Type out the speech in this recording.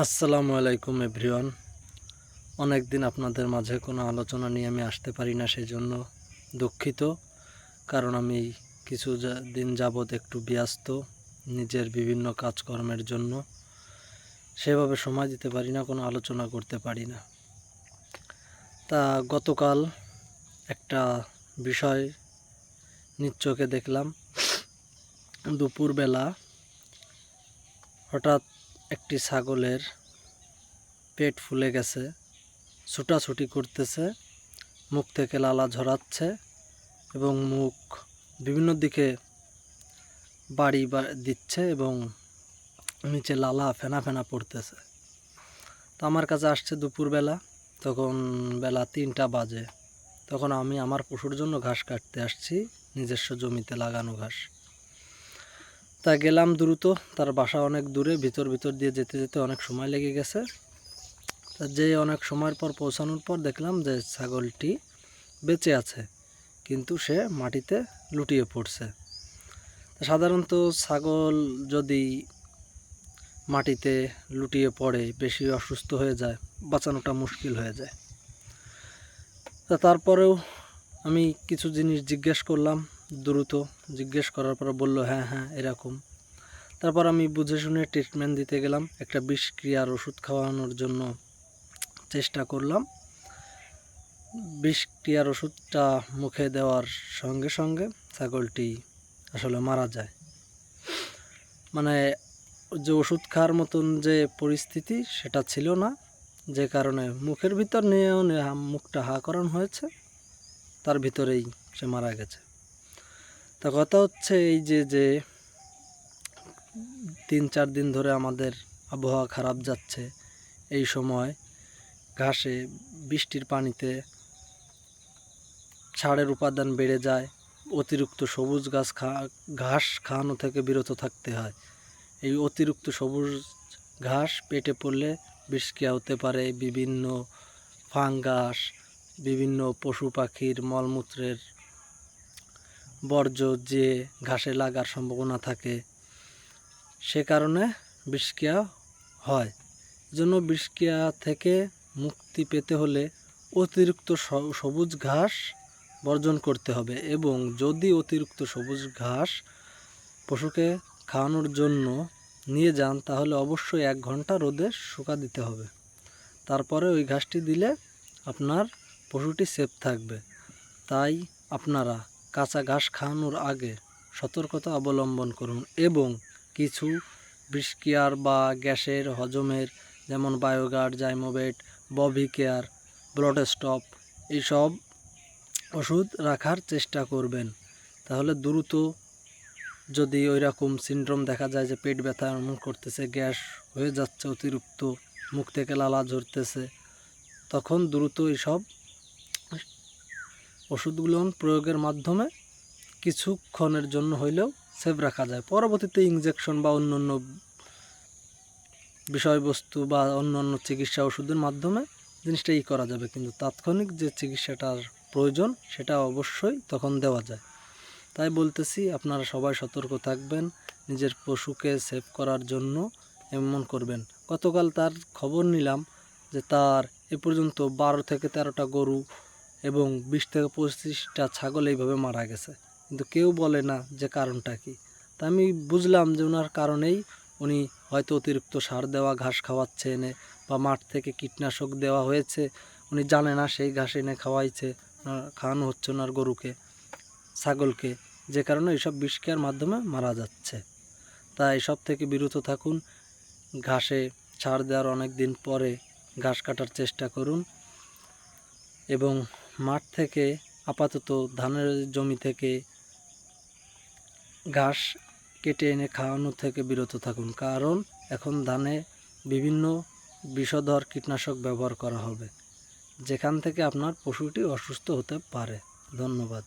আসসালামু আলাইকুম এভরিওয়ান। অনেক দিন আপনাদের মাঝে কোনো আলোচনা নিয়ে আমি আসতে পারি না সেই জন্য দুঃখিত। কারণ আমি কিছু দিন যাবৎ একটু ব্যস্ত নিজের বিভিন্ন কাজকর্মের জন্য। সেভাবে সময় দিতে পারি না, কোনো আলোচনা করতে পারি না। তা গতকাল একটা বিষয় নিচ্চকে দেখলাম। দুপুরবেলা হঠাৎ একটি ছাগলের পেট ফুলে গেছে, ছুটাছুটি করতেছে, মুখ থেকে লালা ঝরাচ্ছে এবং মুখ বিভিন্ন দিকে বাড়ি দিচ্ছে এবং নিচে লালা ফেনা ফেনা পড়তেছে। তো আমার কাছে আসছে দুপুরবেলা, তখন বেলা তিনটা বাজে। তখন আমি আমার পশুর জন্য ঘাস কাটতে আসছি, নিজস্ব জমিতে লাগানো ঘাস। তা গেলাম দ্রুত, তার বাসা অনেক দূরে, ভিতর ভিতর দিয়ে যেতে যেতে অনেক সময় লেগে গেছে। তা যে অনেক সময়ের পর পৌঁছানোর পর দেখলাম যে ছাগলটি বেঁচে আছে, কিন্তু সে মাটিতে লুটিয়ে পড়ছে। সাধারণত ছাগল যদি মাটিতে লুটিয়ে পড়ে, বেশি অসুস্থ হয়ে যায়, বাঁচানোটা মুশকিল হয়ে যায়। তা তারপরেও আমি কিছু জিনিস জিজ্ঞেস করলাম দ্রুত জিজ্ঞেস করার পর বলল হ্যাঁ হ্যাঁ এরকম। তারপর আমি বুঝে শুনে ট্রিটমেন্ট দিতে গেলাম, একটা বিষক্রিয়ার ওষুধ খাওয়ানোর জন্য চেষ্টা করলাম। বিষক্রিয়ার ওষুধটা মুখে দেওয়ার সঙ্গে সঙ্গে ছাগলটি আসলে মারা যায়। মানে যে ওষুধ খাওয়ার মতন যে পরিস্থিতি সেটা ছিল না, যে কারণে মুখের ভিতর নিয়েও মুখটা হা করানো হয়েছে, তার ভিতরেই সে মারা গেছে। তা কথা হচ্ছে এই যে যে তিন চার দিন ধরে আমাদের আবহাওয়া খারাপ যাচ্ছে এই সময়, ঘাসে, বৃষ্টির পানিতে সারের উপাদান বেড়ে যায়, অতিরিক্ত সবুজ গাছ খা, ঘাস খাওয়ানো থেকে বিরত থাকতে হয়। এই অতিরিক্ত সবুজ ঘাস পেটে পড়লে বিষক্রিয়া হতে পারে বিভিন্ন ফাঙ্গাস, বিভিন্ন পশু পাখির মলমূত্রের বর্জ্য যে ঘাসে লাগার সম্ভাবনা থাকে, সে কারণে বিষক্রিয়া হয়। জন্য বিষক্রিয়া থেকে মুক্তি পেতে হলে অতিরিক্ত সবুজ ঘাস বর্জন করতে হবে এবং যদি অতিরিক্ত সবুজ ঘাস পশুকে খাওয়ানোর জন্য নিয়ে যান, তাহলে অবশ্যই এক ঘণ্টা রোদে শুকা দিতে হবে। তারপরে ওই ঘাসটি দিলে আপনার পশুটি সেফ থাকবে। তাই আপনারা কাঁচা ঘাস খাওয়ানোর আগে সতর্কতা অবলম্বন করুন এবং কিছু বিষক্রিয়ার বা গ্যাসের হজমের যেমন বায়োগার্ড, জাইমোবেট ববি কেয়ার, ব্লড স্টপ এইসব ওষুধ রাখার চেষ্টা করবেন। তাহলে দ্রুত যদি ওই রকম সিনড্রোম দেখা যায় যে পেট ব্যথা এমন করতেছে, গ্যাস হয়ে যাচ্ছে, অতিরিক্ত মুখ থেকে লালা ঝরতেছে, তখন দ্রুত এইসব ওষুধগুলো প্রয়োগের মাধ্যমে কিছুক্ষণের জন্য হইলেও সেভ রাখা যায়। পরবর্তীতে ইঞ্জেকশন বা অন্য অন্য বিষয়বস্তু বা অন্য অন্য চিকিৎসা ওষুধের মাধ্যমে জিনিসটা ই করা যাবে। কিন্তু তাৎক্ষণিক যে চিকিৎসাটার প্রয়োজন, সেটা অবশ্যই তখন দেওয়া যায়। তাই বলতেছি, আপনারা সবাই সতর্ক থাকবেন, নিজের পশুকে সেভ করার জন্য এমন করবেন। গতকাল তার খবর নিলাম যে তার এ পর্যন্ত বারো থেকে তেরোটা গরু এবং বিশ থেকে পঁচিশটা ছাগল এইভাবে মারা গেছে। কিন্তু কেউ বলে না যে কারণটা কি। তা আমি বুঝলাম যে ওনার কারণেই উনি হয়তো অতিরিক্ত সার দেওয়া, ঘাস খাওয়াচ্ছে এনে বা মাঠ থেকে কীটনাশক দেওয়া হয়েছে। উনি জানে না সেই ঘাস এনে খাওয়াইছে খাওয়ানো হচ্ছে ওনার গরুকে, ছাগলকে। যে কারণে এইসব বিষক্রিয়ার মাধ্যমে মারা যাচ্ছে। তাই এসব থেকে বিরত থাকুন, ঘাসে ছাড় দেওয়ার অনেক দিন পরে ঘাস কাটার চেষ্টা করুন এবং মাঠ থেকে, আপাতত ধানের জমি থেকে ঘাস কেটে এনে খাওয়ানো থেকে বিরত থাকুন। কারণ এখন ধানে বিভিন্ন বিষধর কীটনাশক ব্যবহার করা হবে, যেখান থেকে আপনার পশুটি অসুস্থ হতে পারে। ধন্যবাদ।